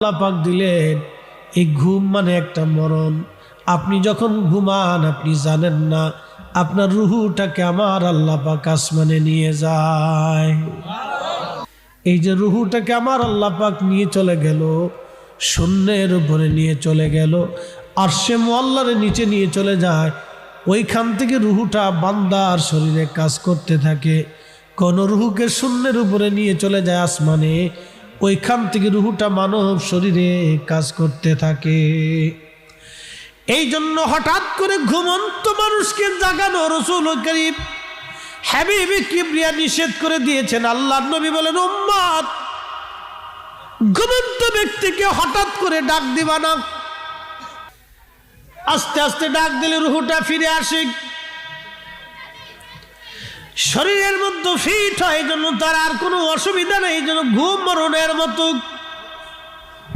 পাক দিলেন, এই ঘুম মানে একটা মরণ। আপনি যখন ঘুমান, আপনি জানেন না, আপনার রুহুটাকে আমার আল্লাহ পাক আসমানে নিয়ে যায়। এই যে রুহুটাকে আমার আল্লাহ পাক নিয়ে চলে গেল, শূন্যের উপরে নিয়ে চলে গেল, আর সে মোয়াল্লার নিচে নিয়ে চলে যায়, ওইখান থেকে রুহুটা বান্দার শরীরে কাজ করতে থাকে। কোন রুহুকে শূন্যের উপরে নিয়ে চলে যায় আসমানে ওইখান থেকে রুহুটা মানব শরীরে কাজ করতে থাকে। এই জন্য হঠাৎ করে ঘুমন্ত মানুষকে জাগানো রসুল করিম হ্যাবিবি কিবরিয়া নিষেধ করে দিয়েছেন। আল্লাহ নবী বলেন উম্মাদ ঘুমন্ত ব্যক্তিকে হঠাৎ করে ডাক দিবা না। আস্তে আস্তে ডাক দিলে রুহুটা ফিরে আসে। শরীরের মধ্যে ফিট হয়, এই জন্য তার আর কোনো অসুবিধা নেই, এই জন্য ঘুম মরণের মতো